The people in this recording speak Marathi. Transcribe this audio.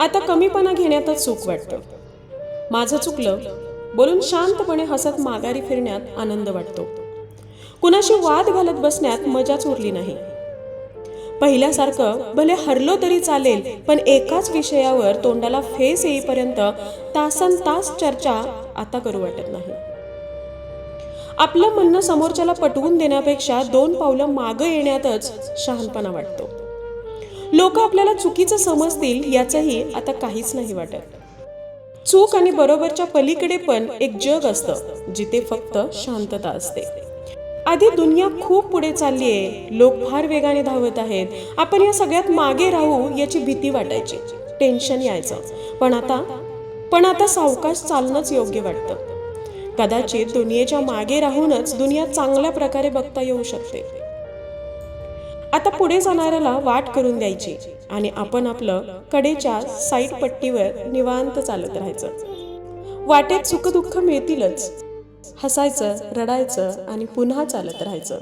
आता कमीपणा घेण्यातच चूक वाटतं. माझं चुकलं बोलून शांतपणे हसत माघारी फिरण्यात आनंद वाटतो. कुणाशी वाद घालत बसण्यात मजाच उरली नाही. पहिल्यासारखं भले हरलो तरी चालेल पण एकाच विषयावर तोंडाला फेस येईपर्यंत तासन तास चर्चा आता करू वाटत नाही. आपलं म्हणणं समोरच्याला पटवून देण्यापेक्षा दोन पावलं मागं येण्यातच शहाणपणा वाटतो. लोक आपल्याला चुकीचं समजतील याचंही आता काहीच नाही वाटत. चूक आणि बरोबरच्या पलीकडे पण एक जग असतं जिथे फक्त शांतता असते. आधी दुनिया खूप पुढे चालली आहे लोक फार वेगाने धावत आहेत. आपण या सगळ्यात मागे राहू याची भीती वाटायची टेन्शन यायचं. पण आता पण आता सावकाश चालणंच योग्य वाटतं. कदाचित दुनियेच्या मागे राहूनच दुनिया चांगल्या प्रकारे बघता येऊ शकते. आता पुढे जाणाऱ्याला वाट करून द्यायची आणि आपण आपलं कडेच्या साईड पट्टीवर निवांत चालत राहायचं. वाटेत सुखदुःख मिळतीलच. हसायचं रडायचं आणि पुन्हा चालत राहायचं.